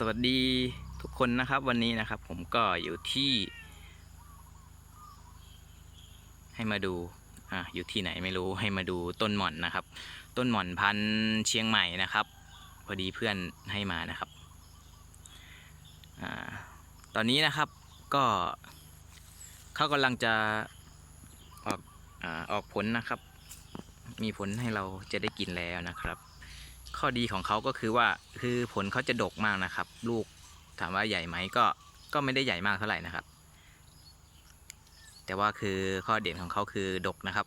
สวัสดีทุกคนนะครับวันนี้นะครับ ผมก็อยู่ที่ ให้มาดูอะอยู่ที่ไหนไม่รู้ให้มาดูต้นหม่อนนะครับ ต้นหม่อนพันเชียงใหม่นะครับ พอดีเพื่อนให้มานะครับอ่าตอนนี้นะครับก็เขากำลังจะออกอ่าออกผลนะครับ มีผลให้เราจะได้กินแล้วนะครับ ข้อดีของเขาก็คือว่าคือผลเขาจะดกมากนะครับ ลูกถามว่าใหญ่ไหมก็ก็ไม่ได้ใหญ่มากเท่าไหร่นะครับ แต่ว่าคือข้อเด่นของเขาคือดกนะครับ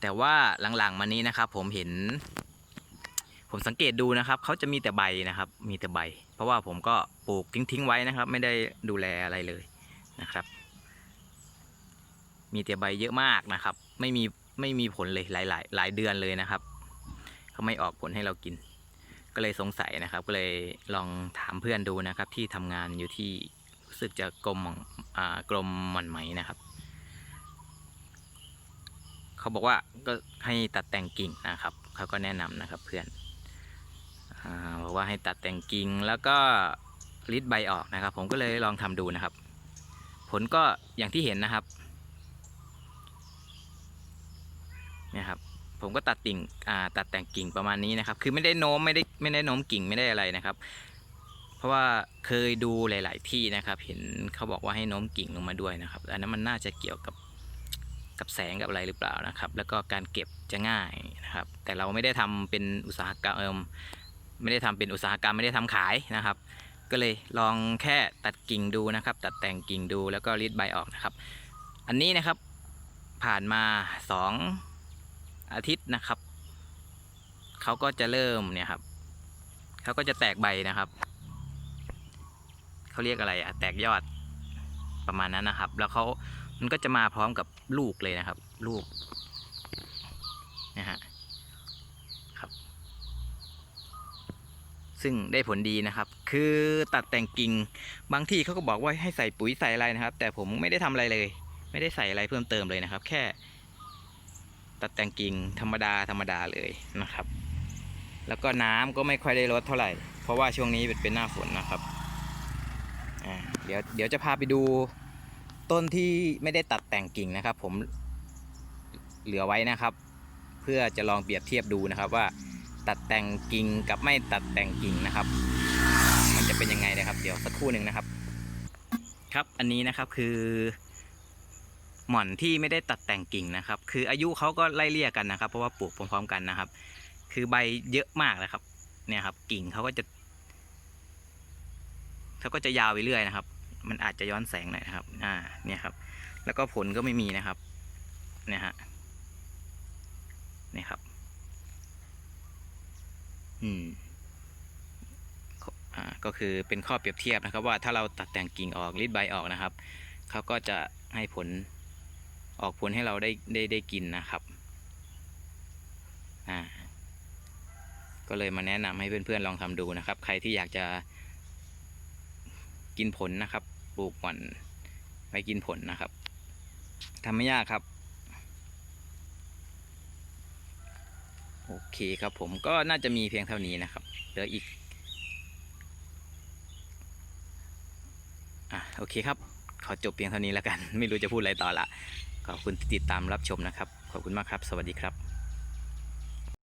แต่ว่าหลังๆมานี้นะครับ ผมเห็น ผมสังเกตดูนะครับเขาจะมีแต่ใบนะครับ มีแต่ใบ เพราะว่าผมก็ปลูกทิ้งๆไว้นะครับ ไม่ได้ดูแลอะไรเลยนะครับ มีแต่ใบเยอะมากนะครับ ไม่มีไม่มีผลเลยหลายๆหลายเดือนเลยนะครับ เขาไม่ออกผลให้เรากิน ก็เลยสงสัยนะครับ ก็เลยลองถามเพื่อนดูนะครับ ที่ทำงานอยู่ที่รู้สึกจะกรมกรมหมันไหมนะครับ เขาบอกว่าก็ให้ตัดแต่งกิ่งนะครับ เขาก็แนะนำนะครับเพื่อนอบอกว่าให้ตัดแต่งกิ่งแล้วก็ริดใบออกนะครับ ผมก็เลยลองทำดูนะครับ ผลก็อย่างที่เห็นนะครับเนี่ยครับ ผมก็ตัดติ่งอ่าตัดแต่งกิ่งประมาณนี้นะครับ คือไม่ได้โน้มไม่ได้ไม่ได้โน้มกิ่งไม่ได้อะไรนะครับ เพราะว่าเคยดูหลาย ๆ ที่นะครับ เห็นเขาบอกว่าให้โน้มกิ่งลงมาด้วยนะครับ อันนั้นมันน่าจะเกี่ยวกับกับแสงกับอะไรหรือเปล่านะครับ แล้วก็การเก็บจะง่ายนะครับ แต่เราไม่ได้ทำเป็นอุตสาหกรรมไม่ได้ทำเป็นอุตสาหกรรมไม่ได้ทำขายนะครับ ก็เลยลองแค่ตัดกิ่งดูนะครับ ตัดแต่งกิ่งดูแล้วก็รีดใบออกนะครับ อันนี้นะครับผ่านมาส อาทิตย์นะครับ เขาก็จะเริ่มเนี่ยครับ เขาก็จะแตกใบนะครับ เขาเรียกอะไรอะแตกยอดประมาณนั้นนะครับ แล้วเขามันก็จะมาพร้อมกับลูกเลยนะครับ ลูกนะฮะครับ ซึ่งได้ผลดีนะครับ คือตัดแต่งกิ่งบางที่เขาก็บอกว่าให้ใส่ปุ๋ยใส่อะไรนะครับ แต่ผมไม่ได้ทำอะไรเลย ไม่ได้ใส่อะไรเพิ่มเติมเลยนะครับ แค่ ตัดแต่งกิ่งธรรมดาธรรมดาเลยนะครับ แล้วก็น้ำก็ไม่ค่อยได้ลดเท่าไหร่ เพราะว่าช่วงนี้เป็นหน้าฝนนะครับเดี๋ยวเดี๋ยวจะพาไปดูต้นที่ไม่ได้ตัดแต่งกิ่งนะครับ ผมเหลือไว้นะครับ เพื่อจะลองเปรียบเทียบดูนะครับว่าตัดแต่งกิ่งกับไม่ตัดแต่งกิ่งนะครับ มันจะเป็นยังไงนะครับ เดี๋ยวสักครู่หนึ่งนะครับ ครับอันนี้นะครับคือ หม่อนที่ไม่ได้ตัดแต่งกิ่งนะครับ คืออายุเขาก็ไล่เลี่ยกันนะครับ เพราะว่าปลูกพร้อมๆกันนะครับ คือใบเยอะมากเลยครับ เนี่ยครับ กิ่งเขาก็จะเขาก็จะยาวไปเรื่อยนะครับ มันอาจจะย้อนแสงหน่อยนะครับ อ่า เนี่ยครับ แล้วก็ผลก็ไม่มีนะครับ เนี่ยฮะเนี่ยครับ อืมอ่าก็คือเป็นข้อเปรียบเทียบนะครับ ว่าถ้าเราตัดแต่งกิ่งออกรีดใบออกนะครับเขาก็จะให้ผล ออกผลให้เราได้ได้ได้กินนะครับอ่าก็เลยมาแนะนำให้เพื่อนๆลองทำดูนะครับ ใครที่อยากจะกินผลนะครับ ปลูกหม่อนไว้กินผลนะครับทำไม่ยากครับ โอเคครับผมก็น่าจะมีเพียงเท่านี้นะครับเหลืออีกอะโอเคครับ ขอจบเพียงเท่านี้แล้วกัน ไม่รู้จะพูดอะไรต่อละ ขอบคุณที่ติดตามรับชมนะครับ ขอบคุณมากครับ สวัสดีครับ